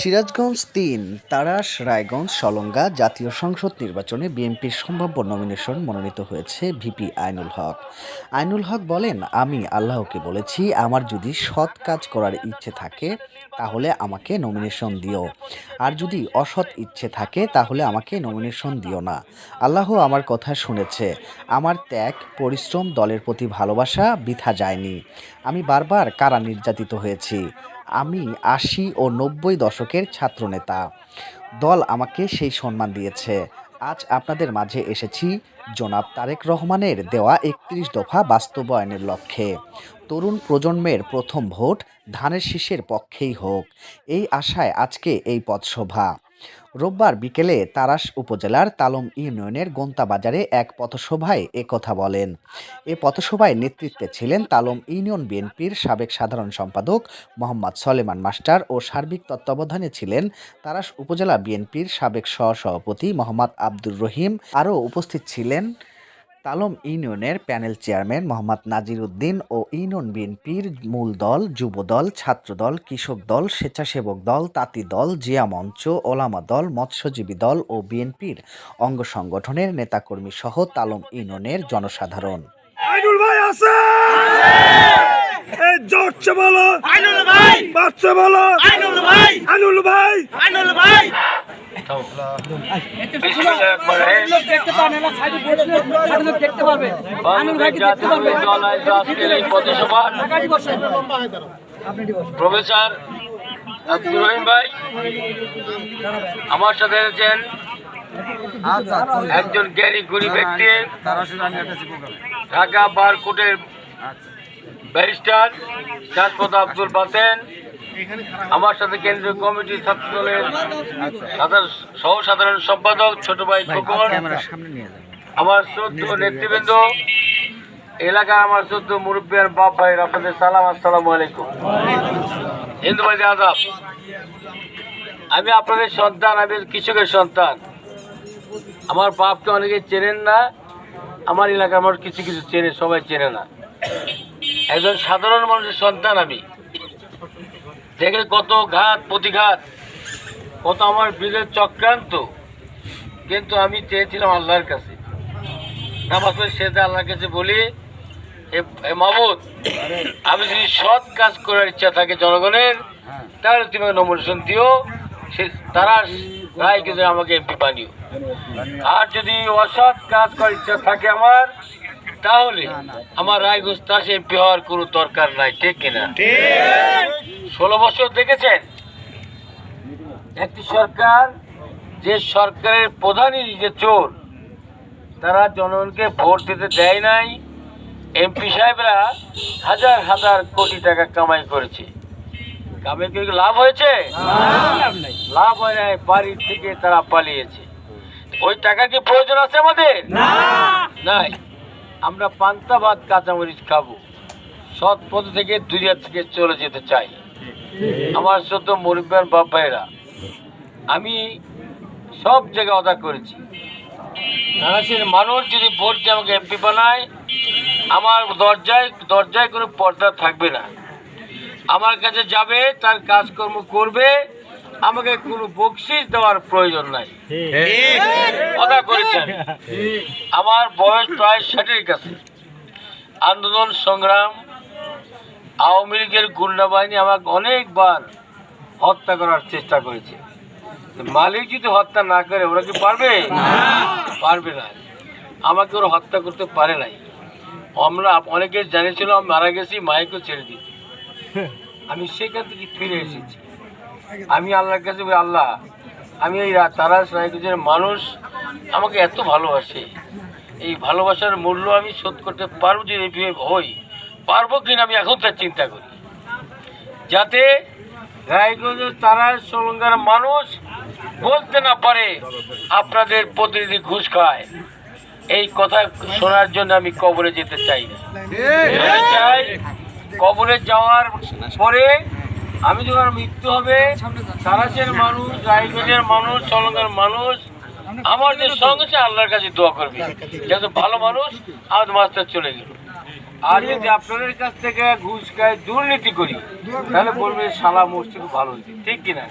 সিরাজগঞ্জ তিন, তারাস, রায়গঞ্জ, সলঙ্গা জাতীয় সংসদ নির্বাচনে বিএনপির সম্ভাব্য নমিনেশন মনোনীত হয়েছে ভিপি আইনুল হক। আইনুল হক বলেন, আমি আল্লাহকে বলেছি, আমার যদি সৎ কাজ করার ইচ্ছে থাকে, তাহলে আমাকে নমিনেশন দিও। আর যদি অসৎ ইচ্ছে থাকে, তাহলে আমাকে নমিনেশন দিও না। আল্লাহ আমার কথা শুনেছে। আমার ত্যাগ, পরিশ্রম, দলের প্রতি ভালোবাসা বৃথা যায়নি। আমি বারবার কারা নির্যাতিত হয়েছি। আমি আশি ও নব্বই দশকের ছাত্রনেতা। দল আমাকে সেই সম্মান দিয়েছে। আজ আপনাদের মাঝে এসেছি জনাব তারেক রহমানের দেওয়া একত্রিশ দফা বাস্তবায়নের লক্ষ্যে। তরুণ প্রজন্মের প্রথম ভোট ধানের শীষের পক্ষেই হোক। এই আশায় আজকে এই পথসভা। রোববার বিকেলে তারাস উপজেলার তালম ইউনিয়নের গোন্তা বাজারে এক পথসভায় একথা বলেন। এ পথসভায় নেতৃত্বে ছিলেন তালম ইউনিয়ন বিএনপির সাবেক সাধারণ সম্পাদক মোহাম্মদ সলেমান মাস্টার ও সার্বিক তত্ত্বাবধানে ছিলেন তারাস উপজেলা বিএনপির সাবেক সহসভাপতি মোহাম্মদ আব্দুর রহিম। আরও উপস্থিত ছিলেন তালম ইউনিয়নের প্যানেল চেয়ারম্যান মোহাম্মদ নাজির উদ্দিন ও ইউনিয়ন বিএনপির মূল দল যুব যুবদল ছাত্রদল কৃষক দল স্বেচ্ছাসেবক দল তাঁতি দল জিয়া মঞ্চ ওলামা দল মৎস্যজীবী দল ও বিএনপির অঙ্গ সংগঠনের নেতাকর্মী সহ তালম ইউনিয়নের জনসাধারণ। আইনুল ভাই আছে! এই বলো! আইনুল ভাই! বাচ্চা বলো! আইনুল ভাই! আইনুল ভাই! আইনুল ভাই! প্রফেসর আব্দুর রহিম ভাই, আমার সাথে আছেন একজন জ্ঞানী, গুণী ব্যক্তি, ঢাকা বার কোর্টের ব্যারিস্টার শাসপত আব্দুল বাতেন। আমার সাথে কেন্দ্রীয় কমিটি ছাত্র দলের সহ সাধারণ সম্পাদক ছোট ভাই খোকন আমার চোদ্দ নেতৃবৃন্দ এলাকার আমার চোদ্দ মুরব্বিয়ার বাপ ভাই আপনাদের সালাম আসসালামু আলাইকুম। হিন্দু ভাই আদাব। আমি আপনাদের সন্তান আমি কৃষকের সন্তান। আমার বাপকে অনেকে চেনেন না আমার এলাকার মানুষ কিছু কিছু চেনে সবাই চেনে না। একজন সাধারণ মানুষের সন্তান আমি। দেখে কত ঘাত, প্রতিঘাত। কত আমার বিলের চক্রান্ত। কিন্তু আমি চেয়েছিলাম আল্লাহর কাছে। পড়ে সেটা আল্লাহর কাছে বলি "এ- এ মাহমুদ আমি যদি সৎ কাজ করার ইচ্ছা থাকে জনগণের, তাহলে তুমি নমিনেশন দিও। সে, তারা রায় কিন্তু আমাকে এমপি বানিও। আর যদি অসৎ কাজ করার ইচ্ছা থাকে আমার তাহলে আমার রায় গুস্তাস এমপি হওয়ার কোনো দরকার নাই ঠিক কিনা? ষোলো বছর দেখেছেন? একটি সরকার যে সরকারের প্রধানই নিজে চোর তারা জনগণকে ভোট দিতে দেয় নাই। এমপি সাহেবরা হাজার হাজার কোটি টাকা কামাই করেছে। কামাই করে কি লাভ হয়েছে? লাভ হয় নাই বাড়ির থেকে তারা পালিয়েছে। ওই টাকা কি প্রয়োজন আছে আমাদের? নাই। আমরা পান্তা ভাত, কাঁচামরিচ খাব। সৎ পথ থেকে দুনিয়া থেকে চলে যেতে চাই। আমার সত্য মুরব্বান বাপ ভাইরা আমি সব জায়গায় অদা করেছি। নানাসের মানুষ যদি ভোট দিয়ে আমাকে এমপি বানায়, আমার দরজায় দরজায় কোনো পর্দা থাকবে না। আমার কাছে যাবে, তার কাজকর্ম করবে আমাকে কোনো বকশিস দেওয়ার প্রয়োজন নাই। অদা করেছেন আমার বয়স প্রায় ষাটের কাছে। আন্দোলন সংগ্রাম আওয়ামী লীগের গুন্ডা বাহিনী আমাকে অনেকবার হত্যা করার চেষ্টা করেছে। মালিক যদি হত্যা না করে ওরা কি পারবে? পারবে না। আমাকে ওরা হত্যা করতে পারে নাই। আমরা অনেকে জানিয়েছিল আমি মারা গেছি মাইকেও ছেড়ে দিচ্ছি আমি সেখান থেকে ফিরে এসেছি। আমি আল্লাহর কাছে বলি, আল্লাহ আমি এই রা- তারাস রায়গঞ্জের মানুষ আমাকে এত ভালোবাসে। এই ভালোবাসার মূল্য আমি শোধ করতে পারব যদি এই হই পারব কিনা আমি এখন তার চিন্তা করি। যাতে রায়গঞ্জের তারাস সলঙ্গার মানুষ বলতে না পারে আপনাদের প্রতিনিধি ঘুষ খায়। এই কথা শোনার জন্য আমি কবরে যেতে চাই না। চাই কবরে যাওয়ার পরে আমি যখন মৃত্যু হবে তারাসের মানুষ, রায়গঞ্জের মানুষ চলঙ্গের মানুষ, আমার যে সঙ্গে সে আল্লাহর কাছে দোয়া করবে। যেহেতু ভালো মানুষ আমাদের মাস্টার চলে গেল। আর যদি আপনাদের কাছ থেকে ঘুষ খায় দুর্নীতি করি, তাহলে বলবে সালা মসজিদ ভালো হয়েছে। ঠিক কিনা?